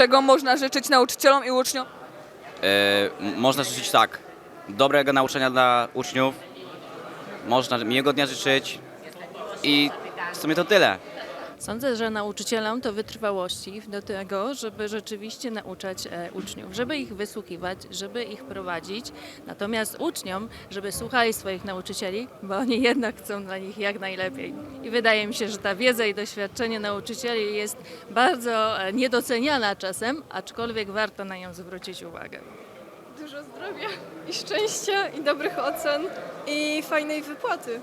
czego można życzyć nauczycielom i uczniom? E, można życzyć tak. Dobrego nauczania dla uczniów. Można miłego dnia życzyć. I w sumie to tyle. Sądzę, że nauczycielom to wytrwałości do tego, żeby rzeczywiście nauczać e, uczniów, żeby ich wysłuchiwać, żeby ich prowadzić. Natomiast uczniom, żeby słuchali swoich nauczycieli, bo oni jednak chcą dla nich jak najlepiej. I wydaje mi się, że ta wiedza i doświadczenie nauczycieli jest bardzo e, niedoceniana czasem, aczkolwiek warto na nią zwrócić uwagę. Dużo zdrowia i szczęścia i dobrych ocen i fajnej wypłaty.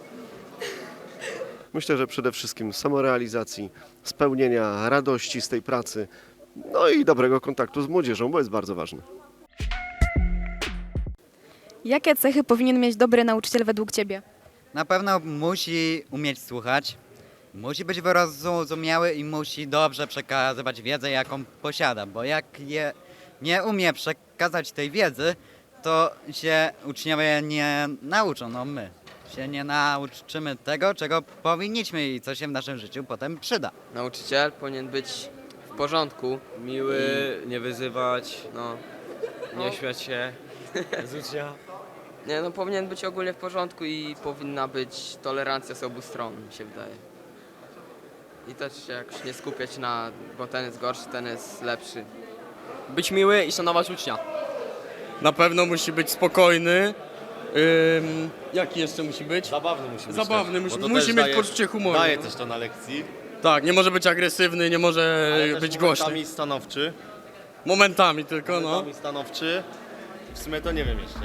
Myślę, że przede wszystkim samorealizacji, spełnienia, radości z tej pracy, no i dobrego kontaktu z młodzieżą, bo jest bardzo ważne. Jakie cechy powinien mieć dobry nauczyciel według Ciebie? Na pewno musi umieć słuchać, musi być wyrozumiały i musi dobrze przekazywać wiedzę, jaką posiada, bo jak je nie umie przekazać tej wiedzy, to się uczniowie nie nauczą, no my się nie nauczymy tego, czego powinniśmy i co się w naszym życiu potem przyda. Nauczyciel powinien być w porządku. Miły, nie wyzywać, No, nie śmiać się z ucznia. nie, no powinien być ogólnie w porządku i powinna być tolerancja z obu stron, mi się wydaje. I też się jakoś nie skupiać na, bo ten jest gorszy, ten jest lepszy. Być miły i szanować ucznia. Na pewno musi być spokojny. Ym, jaki jeszcze musi być? Zabawny musi być Zabawny, musi, bo to musi też mieć daje- poczucie humoru. Daje no. też to na lekcji. Tak, nie może być agresywny, nie może ale też być głośny. momentami stanowczy. Momentami tylko, no. Momentami stanowczy. W sumie to nie wiem jeszcze.